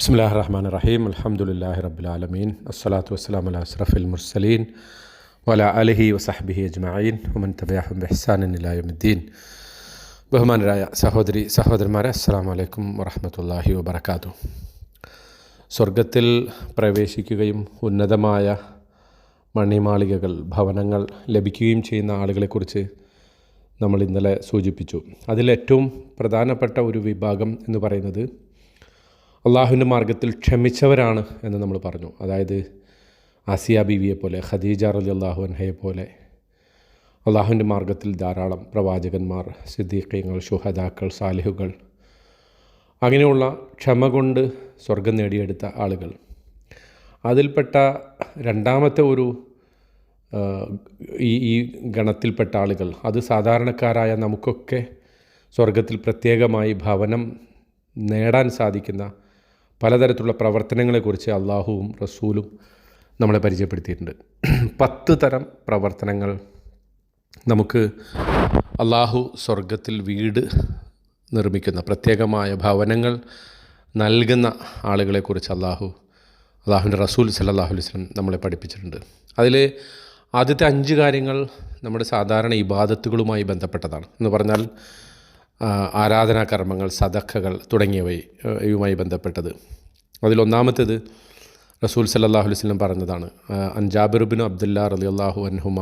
ബിസ്മില്ലാഹി റഹ്മാൻ റഹീം അലഹമുല്ലാഹി റബുലാലമീൻ അസ്സലാത്തു വസ്സലാം അല അസ്രഫിൽ മുർസലീൻ വല അലഹി വസഹബിഹി അജ്മഈൻ ഉമൻ തബിയാഹും ബെഹ്സാൻ ഇലായുദ്ദീൻ ബഹുമാനരായ സഹോദരി സഹോദരന്മാരെ അസ്സാം വലൈക്കും വറഹമത്തല്ലാഹി വബർക്കാത്തു സ്വർഗത്തിൽ പ്രവേശിക്കുകയും ഉന്നതമായ മണിമാളികകൾ ഭവനങ്ങൾ ലഭിക്കുകയും ചെയ്യുന്ന ആളുകളെക്കുറിച്ച് നമ്മൾ ഇന്നലെ സൂചിപ്പിച്ചു അതിലേറ്റവും പ്രധാനപ്പെട്ട ഒരു വിഭാഗം എന്ന് പറയുന്നത് അള്ളാഹുവിന്റെ മാർഗത്തിൽ ക്ഷമിച്ചവരാണ് എന്ന് നമ്മൾ പറഞ്ഞു. അതായത് ആസിയ ബിവിയെ പോലെ ഖദീജ റലി അള്ളാഹു അൻഹയെ പോലെ അള്ളാഹുവിന്റെ മാർഗത്തിൽ ധാരാളം പ്രവാചകന്മാർ സിദ്ദീഖ്യങ്ങൾ ഷുഹദാക്കൾ സാലിഹുകൾ അങ്ങനെയുള്ള ക്ഷമ കൊണ്ട് സ്വർഗം നേടിയെടുത്ത ആളുകൾ. അതിൽപ്പെട്ട രണ്ടാമത്തെ ഒരു ഈ ഈ ഗണത്തിൽപ്പെട്ട ആളുകൾ അത് സാധാരണക്കാരായ നമുക്കൊക്കെ സ്വർഗത്തിൽ പ്രത്യേകമായി ഭവനം നേടാൻ സാധിക്കുന്ന പലതരത്തിലുള്ള പ്രവർത്തനങ്ങളെക്കുറിച്ച് അള്ളാഹുവും റസൂലും നമ്മളെ പരിചയപ്പെടുത്തിയിട്ടുണ്ട്. പത്ത് തരം പ്രവർത്തനങ്ങൾ നമുക്ക് അള്ളാഹു സ്വർഗത്തിൽ വീട് നിർമ്മിക്കുന്ന പ്രത്യേകമായ ഭവനങ്ങൾ നൽകുന്ന ആളുകളെക്കുറിച്ച് അള്ളാഹു അള്ളാഹുവിന്റെ റസൂൽ സല്ലാഹു അലൈഹി വസല്ലം നമ്മളെ പഠിപ്പിച്ചിട്ടുണ്ട്. അതിൽ ആദ്യത്തെ അഞ്ച് കാര്യങ്ങൾ നമ്മുടെ സാധാരണ ഇബാദത്തുകളുമായി ബന്ധപ്പെട്ടതാണ്. എന്ന് പറഞ്ഞാൽ ആരാധനാകർമ്മങ്ങൾ സദഖകൾ തുടങ്ങിയവയുമായി ബന്ധപ്പെട്ടത്. അതിലൊന്നാമത്തേത് റസൂൽ സല്ലാഹു വസല്ലം പറഞ്ഞതാണ് ആ, അൻ ജാബിറുബിൻ അബ്ദുല്ല റലി അള്ളാഹു അൻഹുമ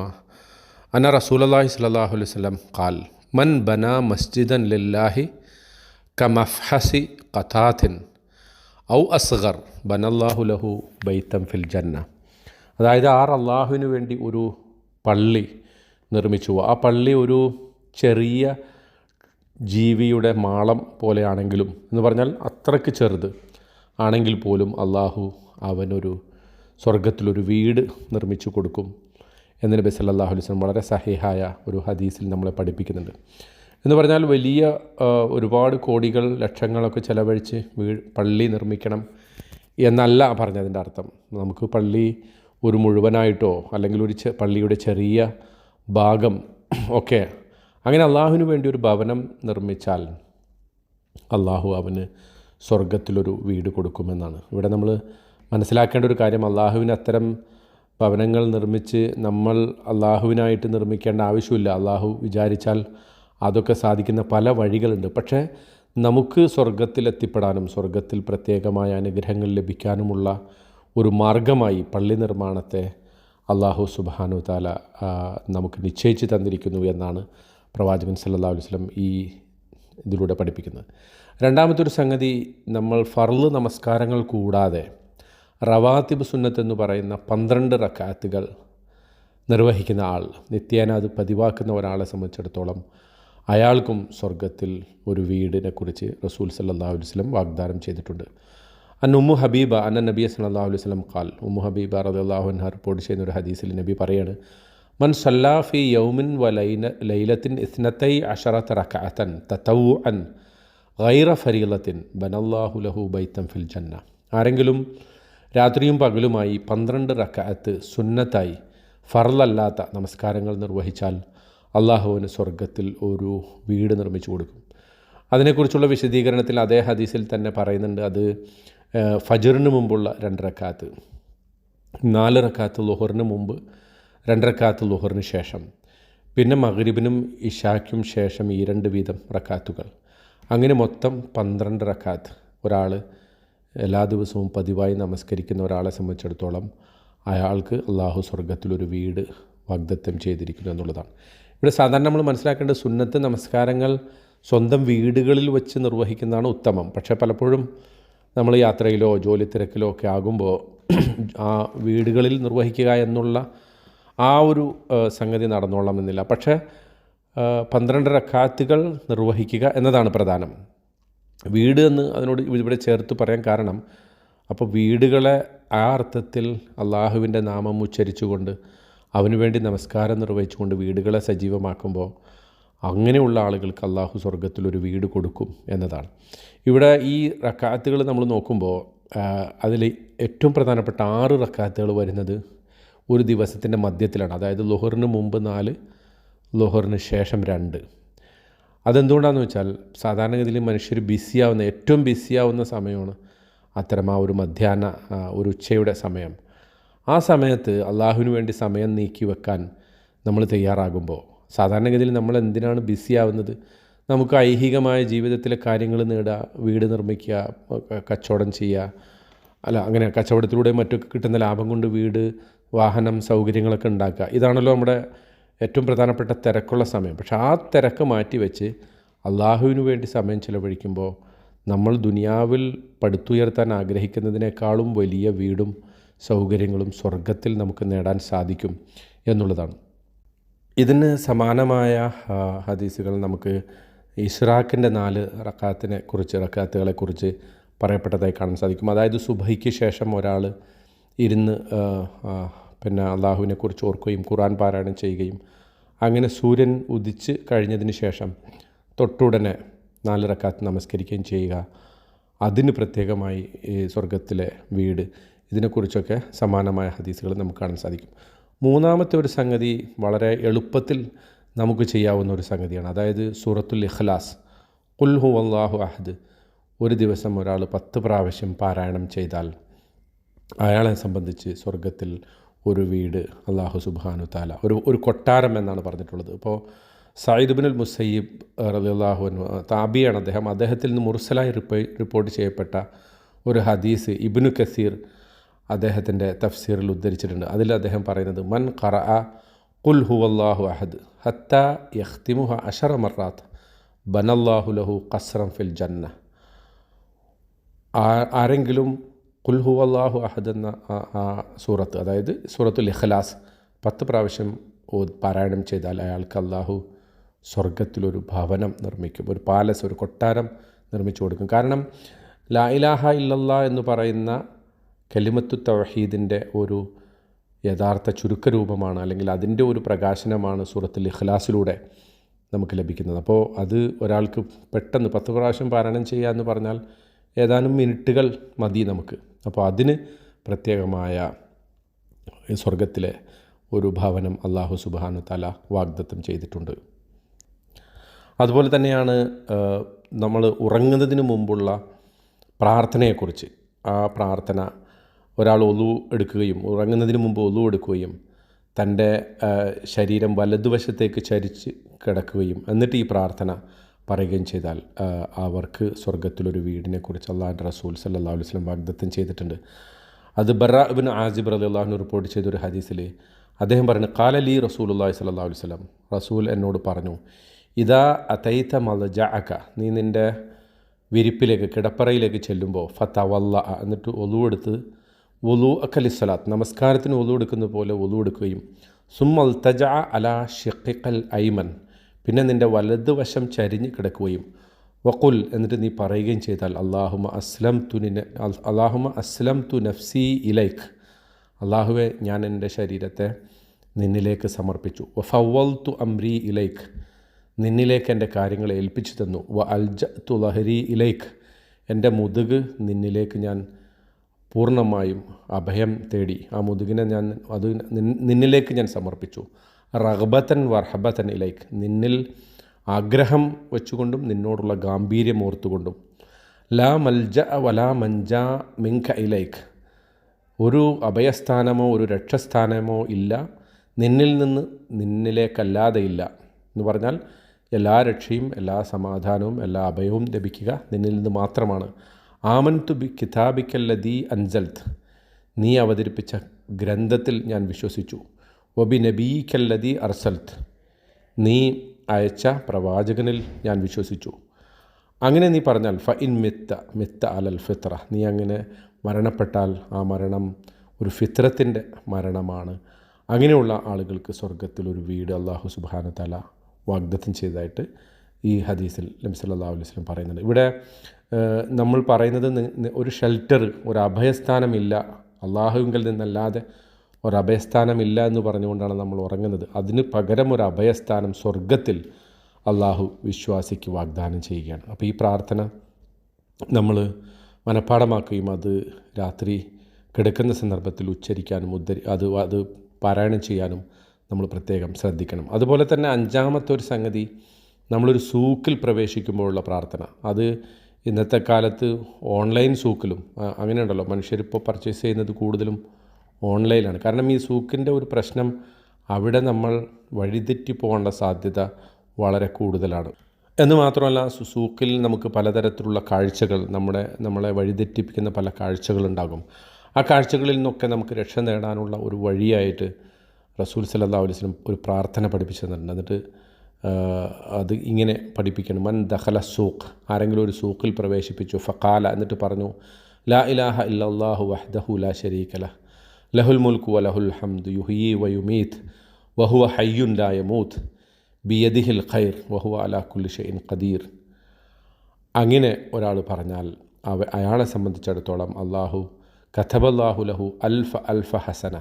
അന റസൂൽ അള്ളാഹി സല്ലാഹു അലൈഹി വസല്ലം ഖാൽ മൻ ബന മസ്ജിദൻ ലില്ലാഹി കമഫ്ഹസി കഥാഥിൻ ഔ അസ്ഗർ ബനല്ലാഹു ലഹു ബൈത്തം ഫിൽ ജന്ന. അതായത് ആർ അള്ളാഹുവിന് വേണ്ടി ഒരു പള്ളി നിർമ്മിച്ചു. ആ പള്ളി ഒരു ചെറിയ ജീവിയുടെ മാളം പോലെയാണെങ്കിലും എന്ന് പറഞ്ഞാൽ അത്രയ്ക്ക് ചെറുത്. ആണെങ്കിൽ പോലും അള്ളാഹു അവനൊരു സ്വർഗത്തിലൊരു വീട് നിർമ്മിച്ചു കൊടുക്കും എന്ന് നബി സല്ലാഹു അലൈഹി വസല്ലം വളരെ സഹിഹായ ഒരു ഹദീസിൽ നമ്മളെ പഠിപ്പിക്കുന്നുണ്ട്. എന്ന് പറഞ്ഞാൽ വലിയ ഒരുപാട് കോടികൾ ലക്ഷങ്ങളൊക്കെ ചിലവഴിച്ച് വീ പള്ളി നിർമ്മിക്കണം എന്നല്ല പറഞ്ഞതിന്റെ അർത്ഥം. നമുക്ക് പള്ളി ഒരു മുഴുവനായിട്ടോ അല്ലെങ്കിൽ ഒരു പള്ളിയുടെ ചെറിയ ഭാഗം ഒക്കെ അങ്ങനെ അള്ളാഹുവിന് വേണ്ടി ഒരു ഭവനം നിർമ്മിച്ചാൽ അള്ളാഹു അവന് സ്വർഗത്തിലൊരു വീട് കൊടുക്കുമെന്നാണ്. ഇവിടെ നമ്മൾ മനസ്സിലാക്കേണ്ട ഒരു കാര്യം അള്ളാഹുവിന് അത്തരം ഭവനങ്ങൾ നിർമ്മിച്ച് നമ്മൾ അള്ളാഹുവിനായിട്ട് നിർമ്മിക്കേണ്ട ആവശ്യമില്ല. അള്ളാഹു വിചാരിച്ചാൽ അതൊക്കെ സാധിക്കുന്ന പല വഴികളുണ്ട്. പക്ഷേ നമുക്ക് സ്വർഗത്തിൽ എത്തിപ്പെടാനും സ്വർഗത്തിൽ പ്രത്യേകമായ അനുഗ്രഹങ്ങൾ ലഭിക്കാനുമുള്ള ഒരു മാർഗമായി പള്ളി നിർമ്മാണത്തെ അള്ളാഹു സുബാനു താല നമുക്ക് നിശ്ചയിച്ച് തന്നിരിക്കുന്നു എന്നാണ് പ്രവാചകൻ സല്ലാ അലൈഹി വസല്ലം ഈ ഇതിലൂടെ പഠിപ്പിക്കുന്നത്. രണ്ടാമത്തൊരു സംഗതി നമ്മൾ ഫർൾ നമസ്കാരങ്ങൾ കൂടാതെ റവാത്തിബ് സുന്നത്ത് എന്ന് പറയുന്ന പന്ത്രണ്ട് റക്കാത്തുകൾ നിർവഹിക്കുന്ന ആൾ നിത്യേന അത് പതിവാക്കുന്ന ഒരാളെ സംബന്ധിച്ചിടത്തോളം അയാൾക്കും സ്വർഗത്തിൽ ഒരു വീടിനെ കുറിച്ച് റസൂൽ സല്ലാ അലൈഹി വസല്ലം വാഗ്ദാനം ചെയ്തിട്ടുണ്ട്. അൻ ഉമ്മു ഹബീബ അന്ന നബി സല്ലല്ലാഹു അലൈഹി വസല്ലം ഖാൽ. ഉമ്മു ഹബീബ റളിയല്ലാഹു അൻഹ റിപ്പോർട്ട് ചെയ്യുന്ന ഒരു ഹദീസിൽ നബി പറയാണ് മൻ സല്ലാഫി യൗമിൻ വ ലൈന ലൈലത്തിൻ ഇസ്നത്തൈ അഷറത്ത് റക്കഅത്തൻ അൻ ഗൈറ ഫരീലത്തിൻ ബനല്ലാഹു ലഹു ബൈത്തം ഫിൽ ജന്ന ആരെങ്കിലും രാത്രിയും പകലുമായി പന്ത്രണ്ട് റക്കഅത്ത് സുന്നത്തായി ഫറലല്ലാത്ത നമസ്കാരങ്ങൾ നിർവഹിച്ചാൽ അള്ളാഹുവിന് സ്വർഗത്തിൽ ഒരു വീട് നിർമ്മിച്ചു കൊടുക്കും. അതിനെക്കുറിച്ചുള്ള വിശദീകരണത്തിൽ അതേ ഹദീസിൽ തന്നെ പറയുന്നുണ്ട് അത് ഫജറിന് മുമ്പുള്ള രണ്ട് റക്കാത്ത് നാല് റക്കാത്ത് ലുഹറിന് മുമ്പ് രണ്ട് റക്കാത്ത് ലുഹറിന് ശേഷം. പിന്നെ മഗ്രിബിനും ഇഷായ്ക്കും ശേഷം ഈ രണ്ട് വീതം റക്കാത്തുകൾ. അങ്ങനെ മൊത്തം പന്ത്രണ്ട് റക്കാത്ത്. ഒരാൾ എല്ലാ ദിവസവും പതിവായി നമസ്കരിക്കുന്ന ഒരാളെ സംബന്ധിച്ചിടത്തോളം അയാൾക്ക് അള്ളാഹു സ്വർഗത്തിലൊരു വീട് വാഗ്ദത്തം ചെയ്തിരിക്കുന്നു എന്നുള്ളതാണ്. ഇവിടെ സാധാരണ നമ്മൾ മനസ്സിലാക്കേണ്ട സുന്നത്ത് നമസ്കാരങ്ങൾ സ്വന്തം വീടുകളിൽ വെച്ച് നിർവഹിക്കുന്നതാണ് ഉത്തമം. പക്ഷേ പലപ്പോഴും നമ്മൾ യാത്രയിലോ ജോലി തിരക്കിലോ ഒക്കെ ആകുമ്പോൾ ആ വീടുകളിൽ നിർവഹിക്കുക എന്നുള്ള ആ ഒരു സംഗതി നടന്നോളണമെന്നില്ല. പക്ഷേ പന്ത്രണ്ട് റക്കാത്തുകൾ നിർവഹിക്കുക എന്നതാണ് പ്രധാനം. വീട് എന്ന് അതിനോട് ഇവിടെ ചേർത്ത് പറയാൻ കാരണം അപ്പോൾ വീടുകളെ ആ അർത്ഥത്തിൽ അള്ളാഹുവിന്റെ നാമം ഉച്ചരിച്ചുകൊണ്ട് അവന് വേണ്ടി നമസ്കാരം നിർവഹിച്ചുകൊണ്ട് വീടുകളെ സജീവമാക്കുമ്പോൾ അങ്ങനെയുള്ള ആളുകൾക്ക് അള്ളാഹു സ്വർഗത്തിൽ ഒരു വീട് കൊടുക്കും എന്നതാണ്. ഇവിടെ ഈ റക്കാത്തുകൾ നമ്മൾ നോക്കുമ്പോൾ അതിൽ ഏറ്റവും പ്രധാനപ്പെട്ട ആറ് റക്കാത്തുകൾ വരുന്നത് ഒരു ദിവസത്തിന്റെ മധ്യത്തിലാണ്. അതായത് ലുഹറിന് മുമ്പ് നാല് ലുഹറിന് ശേഷം രണ്ട്. അതെന്തുകൊണ്ടാണെന്ന് വെച്ചാൽ സാധാരണഗതിയിൽ മനുഷ്യർ ബിസിയാവുന്ന ഏറ്റവും ബിസിയാവുന്ന സമയമാണ് അത്തരം ആ ഒരു മധ്യാഹ്ന ഒരു ഉച്ചയുടെ സമയം. ആ സമയത്ത് അള്ളാഹുവിന് വേണ്ടി സമയം നീക്കി വെക്കാൻ നമ്മൾ തയ്യാറാകുമ്പോൾ സാധാരണഗതിയിൽ നമ്മൾ എന്തിനാണ് ബിസിയാവുന്നത്? നമുക്ക് ഐഹികമായ ജീവിതത്തിലെ കാര്യങ്ങൾ നേടുക വീട് നിർമ്മിക്കുക കച്ചവടം ചെയ്യുക അല്ല അങ്ങനെ കച്ചവടത്തിലൂടെ മറ്റൊക്കെ കിട്ടുന്ന ലാഭം കൊണ്ട് വീട് വാഹനം സൗകര്യങ്ങളൊക്കെ ഉണ്ടാക്കുക. ഇതാണല്ലോ നമ്മുടെ ഏറ്റവും പ്രധാനപ്പെട്ട തിരക്കുള്ള സമയം. പക്ഷെ ആ തിരക്ക് മാറ്റി വെച്ച് അള്ളാഹുവിന് വേണ്ടി സമയം ചിലവഴിക്കുമ്പോൾ നമ്മൾ ദുനിയാവിൽ പടുത്തുയർത്താൻ ആഗ്രഹിക്കുന്നതിനേക്കാളും വലിയ വീടും സൗകര്യങ്ങളും സ്വർഗത്തിൽ നമുക്ക് നേടാൻ സാധിക്കും എന്നുള്ളതാണ്. ഇതിന് സമാനമായ ഹദീസുകൾ നമുക്ക് ഇസ്രാഖിന്റെ നാല് റക്കാത്തിനെ കുറിച്ച് റക്കാത്തുകളെക്കുറിച്ച് പറയപ്പെട്ടതായി കാണാൻ സാധിക്കും. അതായത് സുബൈക്ക് ശേഷം ഒരാൾ ഇരുന്ന് പിന്നെ അള്ളാഹുവിനെക്കുറിച്ച് ഓർക്കുകയും ഖുറാൻ പാരായണം ചെയ്യുകയും. അങ്ങനെ സൂര്യൻ ഉദിച്ച് കഴിഞ്ഞതിന് ശേഷം തൊട്ടുടനെ നാല് റക്കാത്ത് നമസ്കരിക്കുകയും ചെയ്യുക. അതിന് പ്രത്യേകമായി ഈ സ്വർഗത്തിലെ വീട്. ഇതിനെക്കുറിച്ചൊക്കെ സമാനമായ ഹദീസുകൾ നമുക്ക് കാണാൻ സാധിക്കും. മൂന്നാമത്തെ ഒരു സംഗതി വളരെ എളുപ്പത്തിൽ നമുക്ക് ചെയ്യാവുന്ന ഒരു സംഗതിയാണ്. അതായത് സൂറത്തുൽ ഇഖ്ലാസ്. കുൽഹു അള്ളാഹു അഹദ്. ഒരു ദിവസം ഒരാൾ പത്ത് പ്രാവശ്യം പാരായണം ചെയ്താൽ അയാളെ സംബന്ധിച്ച് സ്വർഗത്തിൽ ഒരു വീട് അള്ളാഹു സുബാനു താല ഒരു ഒരു കൊട്ടാരം എന്നാണ് പറഞ്ഞിട്ടുള്ളത്. ഇപ്പോൾ സയ്യിദ് ബിനുൽ മുസയ്യിബ് റലിള്ളാഹു താബിയാണ് അദ്ദേഹം. അദ്ദേഹത്തിൽ നിന്ന് മുർസലായി റിപ്പോ റിപ്പോർട്ട് ചെയ്യപ്പെട്ട ഒരു ഹദീസ് ഇബ്നു കസീർ അദ്ദേഹത്തിന്റെ തഫ്സീറിൽ ഉദ്ധരിച്ചിട്ടുണ്ട്. അതിൽ അദ്ദേഹം പറയുന്നത് മൻ ഖറ കുൽ ഹുവല്ലാഹു അഹദ് ഹത്ത യഹ്തിമുഹ അഷറ മറാത്ത് ബനല്ലാഹു ലഹു കസ്രം ഫിൽ ജന്ന. ആരെങ്കിലും കുൽഹു അള്ളാഹു അഹദ് എന്ന ആ- സൂറത്ത് അതായത് സൂറത്തുൽ ഇഖ്ലാസ് പത്ത് പ്രാവശ്യം പാരായണം ചെയ്താൽ അയാൾക്ക് അള്ളാഹു സ്വർഗത്തിലൊരു ഭവനം നിർമ്മിക്കും ഒരു പാലസ് ഒരു കൊട്ടാരം നിർമ്മിച്ചു കൊടുക്കും. കാരണം ലാ ഇലാഹ ഇല്ലല്ലാ എന്ന് പറയുന്ന കലിമത്തു തവഹീദിന്റെ ഒരു യഥാർത്ഥ ചുരുക്കരൂപമാണ് അല്ലെങ്കിൽ അതിന്റെ ഒരു പ്രകാശനമാണ് സൂറത്തിൽ ഇഖ്ലാസിലൂടെ നമുക്ക് ലഭിക്കുന്നത്. അപ്പോൾ അത് ഒരാൾക്ക് പെട്ടെന്ന് പത്ത് പ്രാവശ്യം പാരായണം ചെയ്യുക എന്ന് പറഞ്ഞാൽ ഏതാനും മിനിറ്റുകൾ മതി നമുക്ക്. അപ്പോൾ അതിന് പ്രത്യേകമായ സ്വർഗത്തിലെ ഒരു ഭവനം അള്ളാഹു സുബാനു തല വാഗ്ദത്തം ചെയ്തിട്ടുണ്ട്. അതുപോലെ തന്നെയാണ് നമ്മൾ ഉറങ്ങുന്നതിന് മുമ്പുള്ള പ്രാർത്ഥനയെക്കുറിച്ച്. ആ പ്രാർത്ഥന ഒരാൾ ഒലു എടുക്കുകയും ഉറങ്ങുന്നതിന് മുമ്പ് ഒലു എടുക്കുകയും തന്റെ ശരീരം വലതുവശത്തേക്ക് ചരിച്ച് കിടക്കുകയും എന്നിട്ട് ഈ പ്രാർത്ഥന പറയുകയും ചെയ്താൽ അവർക്ക് സ്വർഗത്തിലൊരു വീടിനെക്കുറിച്ച് അള്ളാഹുന്റെ റസൂൽ സല്ലാ അലൈഹി വസല്ലം വാഗ്ദത്തം ചെയ്തിട്ടുണ്ട്. അത് ബറ ഇബിൻ ആസിബ് അലി അള്ളാഹുന് റിപ്പോർട്ട് ചെയ്തൊരു ഹദീസിൽ അദ്ദേഹം പറഞ്ഞു കാലലി റസൂൽ അള്ളാഹി സല്ലാ അലൈഹി വസല്ലം. റസൂൽ എന്നോട് പറഞ്ഞു ഇതാ അതൈത്ത മലജ അക നീ നിന്റെ വിരിപ്പിലേക്ക് കിടപ്പറയിലേക്ക് ചെല്ലുമ്പോൾ ഫത്ത വല്ല എന്നിട്ട് ഒലു അഖലി ഒലു അക്കലിസ്വലാത്ത് നമസ്കാരത്തിന് ഒലു എടുക്കുന്ന പോലെ ഒലു എടുക്കുകയും സുമൽ തജ അല ഷിഖിഖൽ ഐമൻ പിന്നെ നിന്റെ വലതുവശം ചരിഞ്ഞ് കിടക്കുകയും വക്കുൽ എന്നിട്ട് നീ പറയുകയും ചെയ്താൽ അള്ളാഹുമ അസ്ലം തുനിനെ അള്ളാഹുമ അസ്ലം തു നഫ്സി ഇലൈഖ് അള്ളാഹുവെ ഞാൻ എന്റെ ശരീരത്തെ നിന്നിലേക്ക് സമർപ്പിച്ചു. വ ഫവൽ തു അംരി ഇലൈഖ് നിന്നിലേക്ക് എന്റെ കാര്യങ്ങൾ ഏൽപ്പിച്ചു തന്നു. വ അൽജ തു ലഹരി ഇലൈഖ് എന്റെ മുതുക് നിന്നിലേക്ക് ഞാൻ പൂർണമായും അഭയം തേടി. ആ മുതുകിനെ ഞാൻ അത് നിന്നിലേക്ക് ഞാൻ സമർപ്പിച്ചു. റഹബത്തൻ വർഹബത്തൻ ഇലൈക്ക്. നിന്നിൽ ആഗ്രഹം വെച്ചുകൊണ്ടും നിന്നോടുള്ള ഗാംഭീര്യം ഓർത്തുകൊണ്ടും. ലാ മൽജ വലാ മഞ്ജ മിങ്ക ഇലൈക്ക്. ഒരു അഭയസ്ഥാനമോ ഒരു രക്ഷസ്ഥാനമോ ഇല്ല. നിന്നിൽ നിന്ന് നിന്നിലേക്കല്ലാതെ ഇല്ല. എന്ന് പറഞ്ഞാൽ എല്ലാ രക്ഷയും എല്ലാ സമാധാനവും എല്ലാ അഭയവും ലഭിക്കുക നിന്നിൽ നിന്ന് മാത്രമാണ്. ആമൻ തു ബി കിതാബിക്കല്ലദീ അൻസൽത്ത് നീ അവതരിപ്പിച്ച ഗ്രന്ഥത്തിൽ ഞാൻ വിശ്വസിച്ചു. ഒബി നബീഖല്ലതി അർസൽത്ത്. നീ അയച്ച പ്രവാചകനിൽ ഞാൻ വിശ്വസിച്ചു. അങ്ങനെ നീ പറഞ്ഞാൽ ഫ ഇൻ മിത്ത മിത്ത അലൽ ഫിത്ര. നീ അങ്ങനെ മരണപ്പെട്ടാൽ ആ മരണം ഒരു ഫിത്രത്തിന്റെ മരണമാണ്. അങ്ങനെയുള്ള ആളുകൾക്ക് സ്വർഗത്തിൽ ഒരു വീട് അള്ളാഹു സുബാന തല വാഗ്ദത്തം ചെയ്തതായിട്ട് ഈ ഹദീസിൽ നബി സല്ലല്ലാഹു അലൈഹി വസല്ലം പറയുന്നുണ്ട്. ഇവിടെ നമ്മൾ പറയുന്നത് ഒരു ഷെൽട്ടർ ഒരു അഭയസ്ഥാനമില്ല. അള്ളാഹുവിങ്കിൽ നിന്നല്ലാതെ ഒരു അഭയസ്ഥാനമില്ല എന്ന് പറഞ്ഞുകൊണ്ടാണ് നമ്മൾ ഉറങ്ങുന്നത്. അതിന് പകരം ഒരു അഭയസ്ഥാനം സ്വർഗത്തിൽ അള്ളാഹു വിശ്വാസിക്ക് വാഗ്ദാനം ചെയ്യുകയാണ്. അപ്പോൾ ഈ പ്രാർത്ഥന നമ്മൾ മനഃപ്പാടമാക്കുകയും അത് രാത്രി കിടക്കുന്ന സന്ദർഭത്തിൽ ഉച്ചരിക്കാനും ഉദ്ധരി അത് അത് പാരായണം ചെയ്യാനും നമ്മൾ പ്രത്യേകം ശ്രദ്ധിക്കണം. അതുപോലെ തന്നെ അഞ്ചാമത്തെ ഒരു സംഗതി നമ്മളൊരു സൂക്കിൽ പ്രവേശിക്കുമ്പോഴുള്ള പ്രാർത്ഥന. അത് ഇന്നത്തെ കാലത്ത് ഓൺലൈൻ സൂക്കിലും അങ്ങനെയുണ്ടല്ലോ. മനുഷ്യരിപ്പോൾ പർച്ചേസ് ചെയ്യുന്നത് കൂടുതലും ഓൺലൈനിലാണ്. കാരണം ഈ സൂക്കിന്റെ ഒരു പ്രശ്നം അവിടെ നമ്മൾ വഴിതെറ്റി പോകേണ്ട സാധ്യത വളരെ കൂടുതലാണ്. എന്ന് മാത്രമല്ല സൂക്കിൽ നമുക്ക് പലതരത്തിലുള്ള കാഴ്ചകൾ നമ്മുടെ നമ്മളെ വഴിതെറ്റിപ്പിക്കുന്ന പല കാഴ്ചകളുണ്ടാകും ആ കാഴ്ചകളിൽ നിന്നൊക്കെ നമുക്ക് രക്ഷ നേടാനുള്ള ഒരു വഴിയായിട്ട് റസൂൽ സല്ലാ അലിസ്ലം ഒരു പ്രാർത്ഥന പഠിപ്പിച്ചു തന്നിട്ടുണ്ട് എന്നിട്ട് അത് ഇങ്ങനെ പഠിപ്പിക്കണം. മൻ ദഹല സൂഖ് ആരെങ്കിലും ഒരു സൂക്കിൽ പ്രവേശിപ്പിച്ചു. ഫക്കാല എന്നിട്ട് പറഞ്ഞു ലാ ഇലാഹ ഇല്ലാഹു വഹ്ദഹു ലാ ഷരീകല ലഹുൽ മുൽക്കു വലഹുൽ ഹംദ് യുഹീ വയുമീത്ത് വഹുവ ഹയ്യുൻ ലായമൂത്ത് ബിയദിഹിൽ ഖൈർ വഹുവ അലാ കുല്ലി ഷെയ്ൻ ഖദീർ. അങ്ങനെ ഒരാൾ പറഞ്ഞാൽ അവ അയാളെ സംബന്ധിച്ചിടത്തോളം അള്ളാഹു കഥബല്ലാഹു ലഹു അൽഫ അൽഫ ഹസന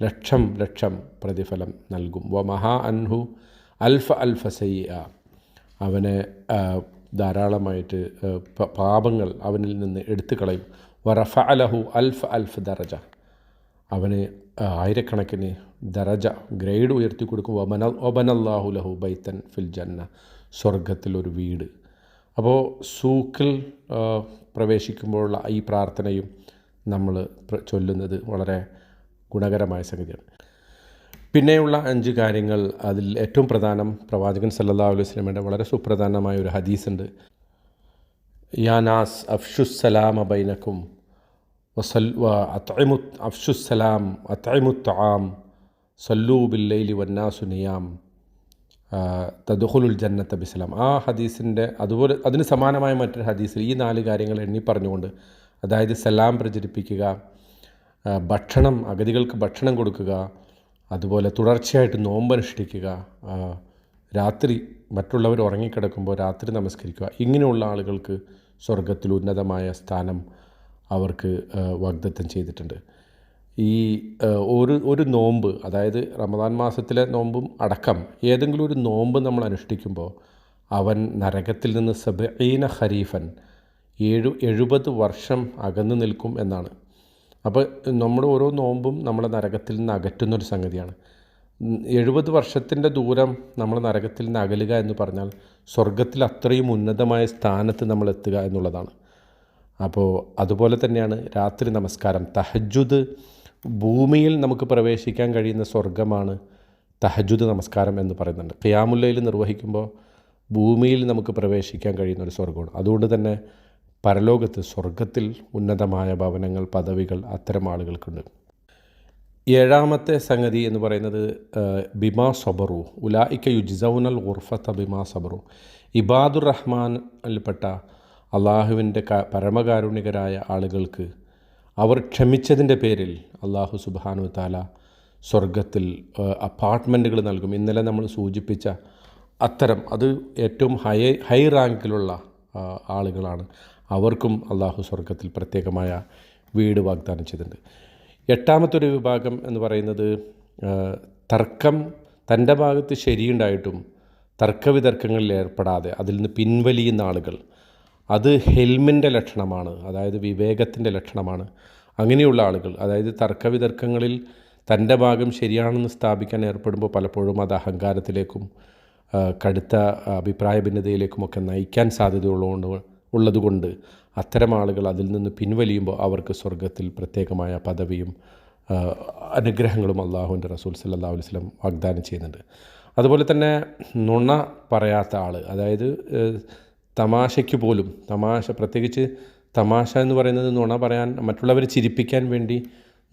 ലക്ഷം ലക്ഷം പ്രതിഫലം നൽകും. വ മഹാ അൻഹു അൽഫ അൽഫ സയ്യ അവനെ ധാരാളമായിട്ട് പാപങ്ങൾ അവനിൽ നിന്ന് എടുത്തു കളയും വ റഫ അലഹു അൽഫ അൽഫ് ദറജ. അവന് ആയിരക്കണക്കിന് ദരജ ഗ്രേഡ് ഉയർത്തി കൊടുക്കും ഒബന ഒബനല്ലാഹു ലഹു ബൈത്തൻ ഫിൽ ജന്ന സ്വർഗത്തിലൊരു വീട്. അപ്പോൾ സൂക്കിൽ പ്രവേശിക്കുമ്പോഴുള്ള ഈ പ്രാർത്ഥനയും നമ്മൾ ചൊല്ലുന്നത് വളരെ ഗുണകരമായ സംഗതിയാണ്. പിന്നെയുള്ള അഞ്ച് കാര്യങ്ങൾ അതിൽ ഏറ്റവും പ്രധാനം പ്രവാചകൻ സല്ലാ അലൈഹി സ്വലമയുടെ വളരെ സുപ്രധാനമായ ഒരു ഹദീസുണ്ട്. യാനാസ് അഫ്ഷുസ്സലാമ ബൈനക്കും വസൽ വ അത്തൈമു അഫ്ഷുസലാം അത്തൈമുത്താം സല്ലൂ ബില്ലൈലി വന്നാസു നിയാം തദുഹുലുൽ ജന്നത്ത ബിസ്ലാം ആ ഹദീസിന്റെ അതുപോലെ അതിന് സമാനമായ മറ്റൊരു ഹദീസിൽ ഈ നാല് കാര്യങ്ങൾ എണ്ണി പറഞ്ഞുകൊണ്ട് അതായത് സലാം പ്രചരിപ്പിക്കുക ഭക്ഷണം അഗതികൾക്ക് ഭക്ഷണം കൊടുക്കുക അതുപോലെ തുടർച്ചയായിട്ട് നോമ്പനുഷ്ഠിക്കുക രാത്രി മറ്റുള്ളവർ ഉറങ്ങിക്കിടക്കുമ്പോൾ രാത്രി നമസ്കരിക്കുക ഇങ്ങനെയുള്ള ആളുകൾക്ക് സ്വർഗത്തിൽ ഉന്നതമായ സ്ഥാനം അവർക്ക് വാഗ്ദത്തം ചെയ്തിട്ടുണ്ട്. ഈ ഒരു ഒരു നോമ്പ് അതായത് റമദാൻ മാസത്തിലെ നോമ്പും അടക്കം ഏതെങ്കിലും ഒരു നോമ്പ് നമ്മൾ അനുഷ്ഠിക്കുമ്പോൾ അവൻ നരകത്തിൽ നിന്ന് സബീന ഖരീഫൻ ഏഴു എഴുപത് വർഷം അകന്നു നിൽക്കും എന്നാണ്. അപ്പോൾ നമ്മുടെ ഓരോ നോമ്പും നമ്മളെ നരകത്തിൽ നിന്ന് അകറ്റുന്നൊരു സംഗതിയാണ്. എഴുപത് വർഷത്തിന്റെ ദൂരം നമ്മൾ നരകത്തിൽ നിന്ന് അകലുക എന്ന് പറഞ്ഞാൽ സ്വർഗത്തിൽ അത്രയും ഉന്നതമായ സ്ഥാനത്ത് നമ്മൾ എത്തുക എന്നുള്ളതാണ്. അപ്പോൾ അതുപോലെ തന്നെയാണ് രാത്രി നമസ്കാരം. തഹജുദ് ഭൂമിയിൽ നമുക്ക് പ്രവേശിക്കാൻ കഴിയുന്ന സ്വർഗമാണ് തഹജുദ് നമസ്കാരം എന്ന് പറയുന്നുണ്ട്. ഖിയാമുല്ലയിൽ നിർവഹിക്കുമ്പോൾ ഭൂമിയിൽ നമുക്ക് പ്രവേശിക്കാൻ കഴിയുന്ന ഒരു സ്വർഗമാണ് അതുകൊണ്ട് തന്നെ പരലോകത്ത് സ്വർഗത്തിൽ ഉന്നതമായ ഭവനങ്ങൾ പദവികൾ അത്തരം ആളുകൾക്കുണ്ട്. ഏഴാമത്തെ സംഗതി എന്ന് പറയുന്നത് ബിമാ സബറു. ഉലായിക്ക യുജിസൗനൽ ഉർഫത്ത ബിമാ സബറു. ഇബാദുർ റഹ്മാനിൽപ്പെട്ട അള്ളാഹുവിന്റെ പരമകാരുണികരായ ആളുകൾക്ക് അവർ ക്ഷമിച്ചതിന്റെ പേരിൽ അള്ളാഹു സുബാനു താല സ്വർഗത്തിൽ അപ്പാർട്ട്മെന്റുകൾ നൽകും. ഇന്നലെ നമ്മൾ സൂചിപ്പിച്ച അത്തരം അത് ഏറ്റവും ഹൈ ഹൈ റാങ്കിലുള്ള ആളുകളാണ്. അവർക്കും അള്ളാഹു സ്വർഗത്തിൽ പ്രത്യേകമായ വീട് വാഗ്ദാനം ചെയ്തിട്ടുണ്ട്. എട്ടാമത്തൊരു വിഭാഗം എന്ന് പറയുന്നത് തർക്കം തന്റെ ഭാഗത്ത് ശരിയുണ്ടായിട്ടും തർക്കവിതർക്കങ്ങളിൽ ഏർപ്പെടാതെ അതിൽ നിന്ന് പിൻവലിയുന്ന ആളുകൾ. അത് ഹെൽമിന്റെ ലക്ഷണമാണ് അതായത് വിവേകത്തിന്റെ ലക്ഷണമാണ്. അങ്ങനെയുള്ള ആളുകൾ അതായത് തർക്കവിതർക്കങ്ങളിൽ തന്റെ ഭാഗം ശരിയാണെന്ന് സ്ഥാപിക്കാൻ ഏർപ്പെടുമ്പോൾ പലപ്പോഴും അത് അഹങ്കാരത്തിലേക്കും കടുത്ത അഭിപ്രായ ഭിന്നതയിലേക്കുമൊക്കെ നയിക്കാൻ സാധ്യതയുള്ളതുകൊണ്ട് ഉള്ളതുകൊണ്ട് അത്തരം ആളുകൾ അതിൽ നിന്ന് പിൻവലിയുമ്പോൾ അവർക്ക് സ്വർഗത്തിൽ പ്രത്യേകമായ പദവിയും അനുഗ്രഹങ്ങളും അള്ളാഹുവിന്റെ റസൂൽ സല്ലാ അലൈഹി സ്വലം വാഗ്ദാനം ചെയ്യുന്നുണ്ട്. അതുപോലെ തന്നെ നുണ പറയാത്ത ആൾ അതായത് തമാശയ്ക്ക് പോലും തമാശ പ്രത്യേകിച്ച് തമാശ എന്ന് പറയുന്നത് നുണ പറയാൻ മറ്റുള്ളവരെ ചിരിപ്പിക്കാൻ വേണ്ടി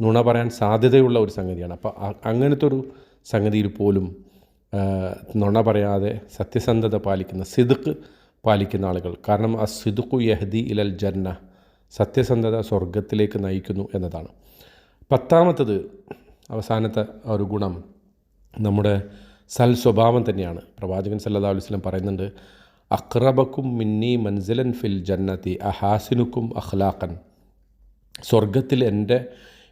നുണ പറയാൻ സാധ്യതയുള്ള ഒരു സംഗതിയാണ്. അപ്പോൾ അങ്ങനത്തെ ഒരു സംഗതിയിൽ പോലും നുണ പറയാതെ സത്യസന്ധത പാലിക്കുന്ന സിദുക്ക് പാലിക്കുന്ന ആളുകൾ. കാരണം ആ സിദുക്കു യഹദി ഇലൽ ജന്ന സത്യസന്ധത സ്വർഗത്തിലേക്ക് നയിക്കുന്നു എന്നതാണ്. പത്താമത്തത് അവസാനത്തെ ഒരു ഗുണം നമ്മുടെ സൽ സ്വഭാവം തന്നെയാണ്. പ്രവാചകൻ സല്ലാ അലുസ്ലം പറയുന്നുണ്ട് അക്രബക്കും മിന്നി മൻസിലൻ ഫിൽ ജന്നത്തി അഹാസിനുക്കും അഖ്ലാഖൻ. സ്വർഗത്തിൽ എന്റെ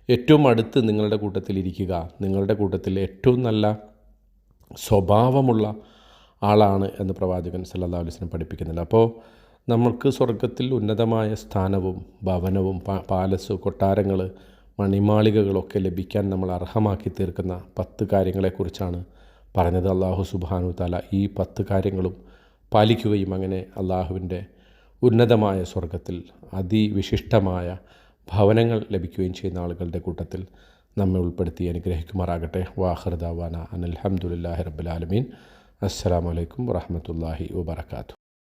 ഏറ്റവും അടുത്ത് നിങ്ങളുടെ കൂട്ടത്തിൽ ഇരിക്കുക. നിങ്ങളുടെ കൂട്ടത്തിൽ ഏറ്റവും നല്ല സ്വഭാവമുള്ള ആളാണ് എന്ന് പ്രവാചകൻ സല്ലാ അലുസ്ലം പഠിപ്പിക്കുന്നുണ്ട് അപ്പോൾ നമ്മൾക്ക് സ്വർഗത്തിൽ ഉന്നതമായ സ്ഥാനവും ഭവനവും പാലസ് കൊട്ടാരങ്ങൾ മണിമാളികകളൊക്കെ ലഭിക്കാൻ നമ്മൾ അർഹമാക്കി തീർക്കുന്ന പത്ത് കാര്യങ്ങളെക്കുറിച്ചാണ് പറഞ്ഞത്. അള്ളാഹു സുബാനു താല ഈ പത്ത് കാര്യങ്ങളും പാലിക്കുകയും അങ്ങനെ അള്ളാഹുവിന്റെ ഉന്നതമായ സ്വർഗത്തിൽ അതിവിശിഷ്ടമായ ഭവനങ്ങൾ ലഭിക്കുകയും ചെയ്യുന്ന ആളുകളുടെ കൂട്ടത്തിൽ നമ്മെ ഉൾപ്പെടുത്തി അനുഗ്രഹിക്കുമാറാകട്ടെ. വാഹർദാവാന അനൽഹമുല്ലാഹി റബ്ബുലാലമീൻ അസ്സാം വലൈക്കും വാഹമത്തല്ലാഹി വാബർക്കാത്തു